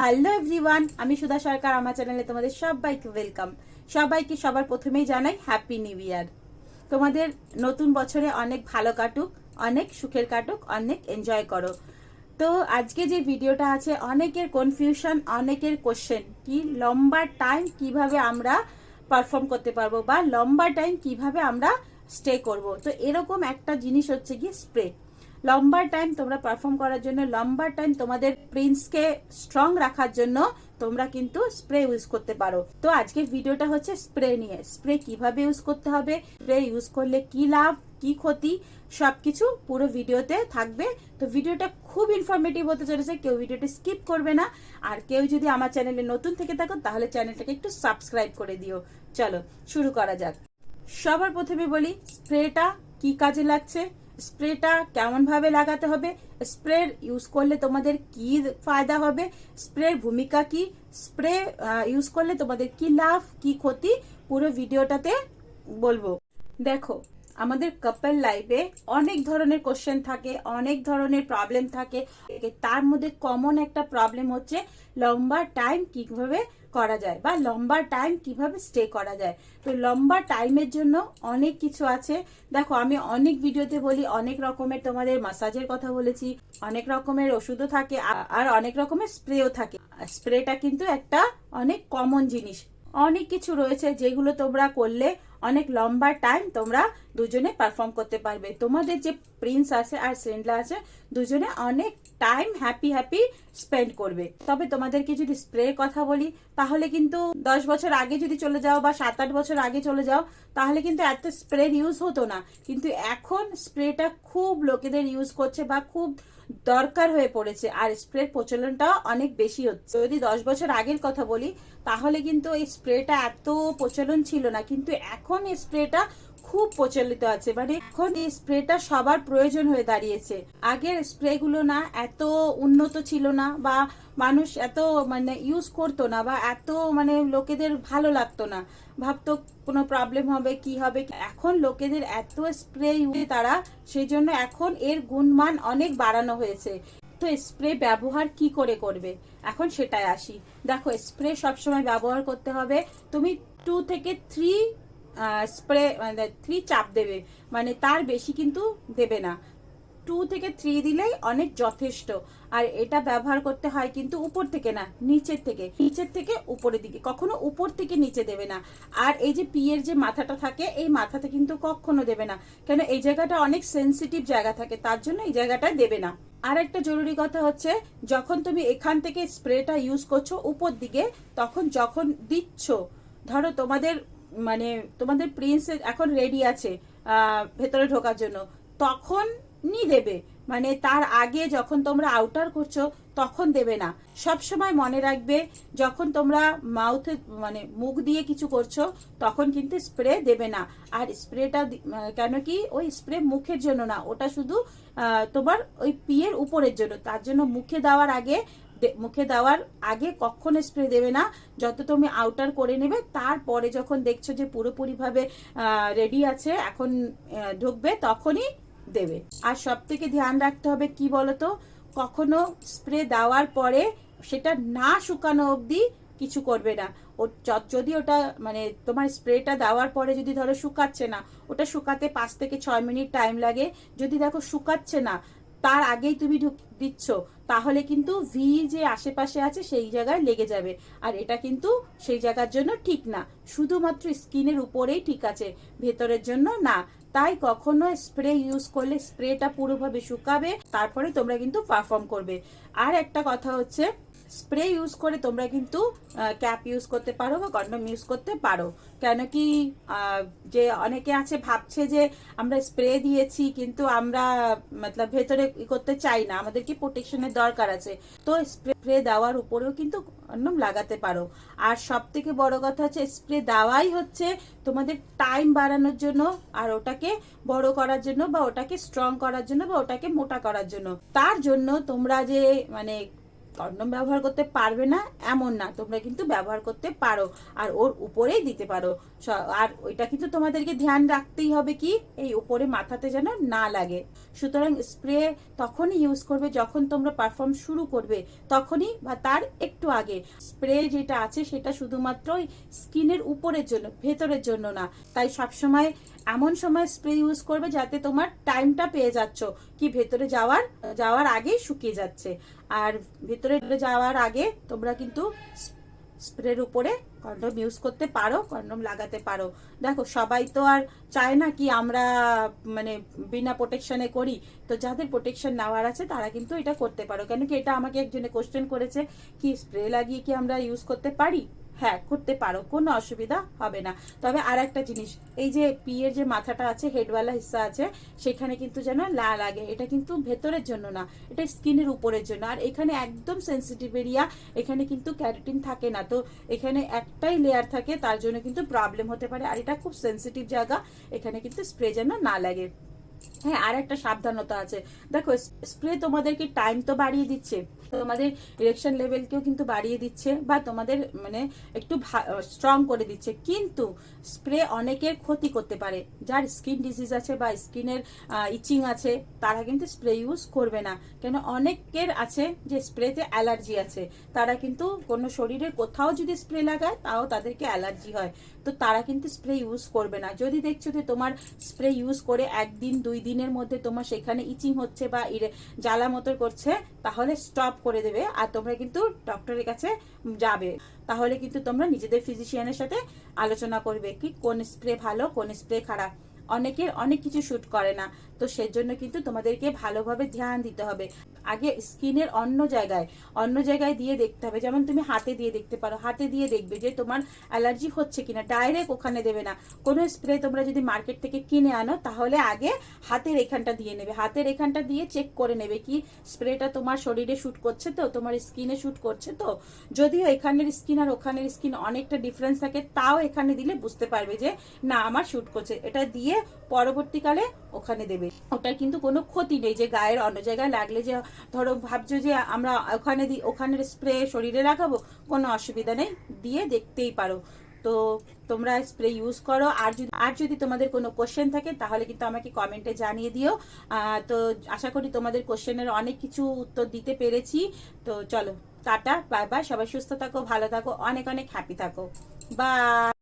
Hello everyone আমি সুধা সরকার, আমার চ্যানেলে তোমাদের সবাইকে ওয়েলকাম সবাইকে সবার প্রথমেই জানাই হ্যাপি নিউ ইয়ার তোমাদের নতুন বছরে অনেক ভালো কাটুক, অনেক সুখের কাটুক, অনেক এনজয় করো। তো আজকে যে ভিডিওটা আছে, অনেকের কনফিউশন অনেকের কোশ্চেন কি লম্বা টাইম কীভাবে আমরা পারফর্ম করতে পারব বা লম্বা টাইম কীভাবে আমরা স্টে করব? তো এরকম একটা জিনিস হচ্ছে কি স্প্রে লম্বা টাইম তোমরা পারফর্ম করার জন্য লম্বা টাইম তোমাদের প্রিন্সকে স্ট্রং রাখার জন্য তোমরা কিন্তু স্প্রে ইউজ করতে পারো। তো আজকের ভিডিওটা হচ্ছে স্প্রে নিয়ে। স্প্রে কীভাবে ইউজ করতে হবে? স্প্রে ইউজ করলে কি লাভ, কি ক্ষতি? সবকিছু পুরো ভিডিওতে থাকবে। তো ভিডিওটা খুব ইনফরমেটিভ হতে চলেছে, কেউ ভিডিওটা স্কিপ করবে না। আর কেউ যদি আমার চ্যানেলে নতুন থেকে থাকো, তাহলে চ্যানেলটাকে একটু সাবস্ক্রাইব করে দিও। চলো, শুরু করা যাক। সবার প্রথমে বলি স্প্রেটা কি কাজে লাগছে? স্প্রেটা কেমনভাবে লাগাতে হবে? স্প্রে ইউজ করলে তোমাদের কি ফায়দা হবে? স্প্রের ভূমিকা কি? স্প্রে ইউজ করলে তোমাদের কি লাভ, কি ক্ষতি? পুরো ভিডিওটাতে বলব। দেখো আমাদের কাপল লাইফে অনেক ধরনের কোশ্চেন থাকে, অনেক ধরনের প্রবলেম থাকে। তার মধ্যে কমন একটা প্রবলেম হচ্ছে লম্বা টাইম কীভাবে করা যায় বা লম্বা টাইম কীভাবে স্টে করা যায়। তো লম্বা টাইমের জন্য অনেক কিছু আছে। দেখো, আমি অনেক ভিডিওতে বলি, অনেক রকমের তোমাদের মাসাজের কথা বলেছি, অনেক রকমের ওষুধও থাকে, আর অনেক রকমের স্প্রেও থাকে। স্প্রেটা কিন্তু একটা অনেক কমন জিনিস। অনেক কিছু রয়েছে যেগুলো তোমরা করলে অনেক লম্বা টাইম তোমরা দুজনে পারফর্ম করতে পারবে। তোমাদের যে প্রিন্স আছে আর সেন্ডলা আছে, দুজনে অনেক টাইম হ্যাপি হ্যাপি স্পেন্ড করবে। তবে তোমাদেরকে যদি স্প্রে কথা বলি, তাহলে কিন্তু দশ বছর আগে যদি চলে যাও বা সাত আট বছর আগে চলে যাও, তাহলে কিন্তু এত স্প্রে ইউজ হতো না। কিন্তু এখন স্প্রেটা খুব লোকেদের ইউজ করছে বা খুব দরকার হয়ে পড়েছে। আর স্প্রের প্রচলনটাও অনেক বেশি হচ্ছে। যদি দশ বছর আগের কথা বলি, তাহলে কিন্তু এই স্প্রেটা এত প্রচলন ছিল না। কিন্তু এখন এই স্প্রেটা খুব প্রচলিত আছে। মানে এখন এই স্প্রেটা সবার প্রয়োজন হয়ে দাঁড়িয়েছে। আগের স্প্রেগুলো না এত উন্নত ছিল না বা মানুষ এত মানে ইউজ করতো না বা এত মানে লোকেদের ভালো লাগতো না। ভাবতো কোনো প্রবলেম হবে, কি হবে? এখন লোকেদের এত স্প্রে তারা, সেই জন্য এখন এর গুণমান অনেক বাড়ানো হয়েছে। তো স্প্রে ব্যবহার কি করে করবে? এখন সেটাই আসি। দেখো স্প্রে সবসময় ব্যবহার করতে হবে। তুমি টু থেকে থ্রি স্প্রে মানে থ্রি চাপ দেবে। মানে তার বেশি কিন্তু দেবে না। টু থেকে থ্রি দিলেই অনেক যথেষ্ট। আর এটা ব্যবহার করতে হয় কিন্তু উপর থেকে না, নিচের থেকে। নিচের থেকে উপরের দিকে। কখনো উপর থেকে নিচে দেবে না। আর এই যে পিয়ের যে মাথাটা থাকে, এই মাথাতে কিন্তু কখনো দেবে না। কেন, এই জায়গাটা অনেক সেন্সিটিভ জায়গা থাকে, তার জন্য এই জায়গাটা দেবে না। আর একটা জরুরি কথা হচ্ছে, যখন তুমি এখান থেকে স্প্রেটা ইউজ করছ উপর দিকে, তখন যখন দিচ্ছ, ধরো তোমাদের মানে তোমাদের প্রিন্স এখন রেডি আছে ভেতরে ঢোকার জন্য। তখন নি দেবে। মানে তার আগে যখন তোমরা আউটার করছ, তখন দেবে না। সব সময় মনে রাখবে, যখন তোমরা মাউথে মানে মুখ দিয়ে কিছু করছ, তখন কিন্তু স্প্রে দেবে না। আর স্প্রেটা কেন কি? ওই স্প্রে মুখের জন্য না। ওটা শুধু তোমার ওই পিয়ের উপরের জন্য। তার জন্য মুখে দেওয়ার আগে মুখে দেওয়ার আগে কখনো স্প্রে দেবে না। যত তুমি আউটার করে নেবে, তারপরে যখন দেখছ যে পুরোপুরিভাবে রেডি আছে, এখন ঢুকবে, তখনই দেবে। আর সব থেকে ধ্যান রাখতে হবে কি বলতো? কখনো স্প্রে দেওয়ার পরে সেটা না শুকানো অবধি কিছু করবে না। ও যদি ওটা মানে তোমার স্প্রেটা দেওয়ার পরে যদি ধরো শুকাচ্ছে না, ওটা শুকাতে পাঁচ থেকে ছয় মিনিট টাইম লাগে। যদি দেখো শুকাচ্ছে না তার আগেই তুমি ঢুক- দিচ্ছ, তাহলে কিন্তু ভি যে আশেপাশে আছে সেই জায়গায় লেগে যাবে। আর এটা কিন্তু সেই জায়গার জন্য ঠিক না। শুধুমাত্র স্কিনের উপরেই ঠিক আছে, ভেতরের জন্য না। তাই কখনো স্প্রে ইউজ করলে স্প্রেটা পুরোভাবে শুকাবে, তারপরে তোমরা কিন্তু পারফর্ম করবে। আর একটা কথা হচ্ছে স্প্রে ইউজ করে তোমরা কিন্তু ক্যাপ ইউজ করতে পারো বা কন্ডম ইউজ করতে পারো। কেন কি যে অনেকে আছে ভাবছে যে আমরা স্প্রে দিয়েছি কিন্তু আমরা, মতলব ভেতরে করতে চাই না, আমাদের কি প্রোটেকশনের দরকার আছে? তো স্প্রে দেওয়ার উপরেও কিন্তু কন্ডম লাগাতে পারো। আর সব থেকে বড় কথা হচ্ছে, স্প্রে দেওয়াই হচ্ছে তোমাদের টাইম বাড়ানোর জন্য, আর ওটাকে বড় করার জন্য বা ওটাকে স্ট্রং করার জন্য বা ওটাকে মোটা করার জন্য। তার জন্য তোমরা যে মানে কন্ডম ব্যবহার করতে পারবে না, এমন না। তোমরা কিন্তু ব্যবহার করতে পারো আর ওর উপরেই দিতে পারো। আর ওইটা কিন্তু তোমাদেরকে ধ্যান রাখতেই হবে কি, এই উপরে মাথাতে যেন না লাগে। সুতরাং স্প্রে তখনই ইউজ করবে যখন তোমরা পারফর্ম শুরু করবে, তখনই বা তার একটু আগে। স্প্রে যেটা আছে সেটা শুধুমাত্র স্কিনের উপরের জন্য, ভেতরের জন্য না। তাই সবসময় এমন সময় স্প্রে ইউজ করবে যাতে তোমার টাইমটা পেয়ে যাচ্ছ। কি ভেতরে যাওয়ার যাওয়ার আগেই শুকিয়ে যাচ্ছে। আর ভেতরে যাওয়ার আগে তোমরা কিন্তু স্প্রের উপরে কন্ডম ইউজ করতে পারো কন্ডম লাগাতে পারো। দেখো, সবাই তো আর চায় না কি আমরা মানে বিনা প্রোটেকশনে করি। তো যাদের প্রোটেকশন নেওয়ার আছে, তারা কিন্তু এটা করতে পারো। কেন কি এটা আমাকে একজনে কোশ্চেন করেছে, কি স্প্রে লাগিয়ে কি আমরা ইউজ করতে পারি? হ্যাঁ করতে পারো, কোনো অসুবিধা হবে না। তবে আর একটা জিনিস, এই যে পিয়ের যে মাথাটা আছে, হেডওয়ালা হিস্সা আছে, সেখানে কিন্তু যেন লা লাগে এটা কিন্তু ভেতরের জন্য না, এটা স্কিনের উপরের জন্য। আর এখানে একদম সেন্সিটিভ এরিয়া এখানে কিন্তু ক্যারোটিন থাকে না। তো এখানে একটাই লেয়ার থাকে, তার জন্য কিন্তু প্রবলেম হতে পারে। আর এটা খুব সেন্সিটিভ জায়গা, এখানে কিন্তু স্প্রে যেন না লাগে। হ্যাঁ আর একটা সাবধানতা আছে। দেখো স্প্রে তোমাদেরকে টাইম তো বাড়িয়ে দিচ্ছে। তোমাদের ইরেকশন লেভেলকেও কিন্তু বাড়িয়ে দিচ্ছে বা তোমাদের মানে একটু স্ট্রং করে দিচ্ছে। কিন্তু স্প্রে অনেকের ক্ষতি করতে পারে। যার স্কিন ডিজিজ আছে বা স্কিনের ইচিং আছে, তারা কিন্তু স্প্রে ইউজ করবে না। কেন অনেকের আছে যে স্প্রেতে অ্যালার্জি আছে। তারা কিন্তু কোনো শরীরের কোথাও যদি স্প্রে লাগায়, তাও তাদেরকে অ্যালার্জি হয়। তো তারা কিন্তু স্প্রে ইউজ করবে না। যদি দেখছ যে তোমার স্প্রে ইউজ করে একদিন দুই দিনের মধ্যে তোমার সেখানে ইচিং হচ্ছে বা জ্বালা মতো করছে, তাহলে স্টপ করে দেবে আর তোমরা কিন্তু ডক্টরের কাছে যাবে। তাহলে কিন্তু তোমরা নিজেদের ফিজিশিয়ানের সাথে আলোচনা করবে কি কোন স্প্রে ভালো, কোন স্প্রে খারাপ। অনেকের অনেক কিছু শুট করে না। তো সেজন্য কিন্তু তোমাদেরকে ভালোভাবে ধ্যান দিতে হবে। আগে স্কিনের অন্য জায়গায় অন্য জায়গায় দিয়ে দেখতে হবে। যেমন তুমি হাতে দিয়ে দেখতে পারো। হাতে দিয়ে দেখবে যে তোমার অ্যালার্জি হচ্ছে কিনা। ডাইরেক্ট ওখানে দেবে না। কোনো স্প্রে তোমরা যদি মার্কেট থেকে কিনে আনো, তাহলে আগে হাতের এখানটা দিয়ে নেবে। হাতের এখানটা দিয়ে চেক করে নেবে কি স্প্রেটা তোমার শরীরে শ্যুট করছে তো, তোমার স্কিনে শ্যুট করছে তো। যদিও এখানের স্কিন আর ওখানের স্কিন অনেকটা ডিফারেন্স থাকে, তাও এখানে দিলে বুঝতে পারবে যে, না, আমার শ্যুট করছে। এটা দিয়ে পরবর্তীকালে ওখানে দেবে। ওটার কিন্তু কোনো ক্ষতি নেই যে গায়ের অন্য জায়গায় লাগলে যে, ধরো ভাবছ যে আমরা ওখানে দিই ওখানের স্প্রে শরীরে লাগাবো, কোনো অসুবিধা নেই, দিয়ে দেখতেই পারো। তো তোমরা স্প্রে ইউজ করো। আর যদি আর যদি তোমাদের কোনো কোশ্চেন থাকে, তাহলে কিন্তু আমাকে কমেন্টে জানিয়ে দিও। তো আশা করি তোমাদের কোশ্চেনের অনেক কিছু উত্তর দিতে পেরেছি। তো চলো, টাটা বাই বাই সবাই সুস্থ থাকো, ভালো থাকো, অনেক অনেক হ্যাপি থাকো। বাই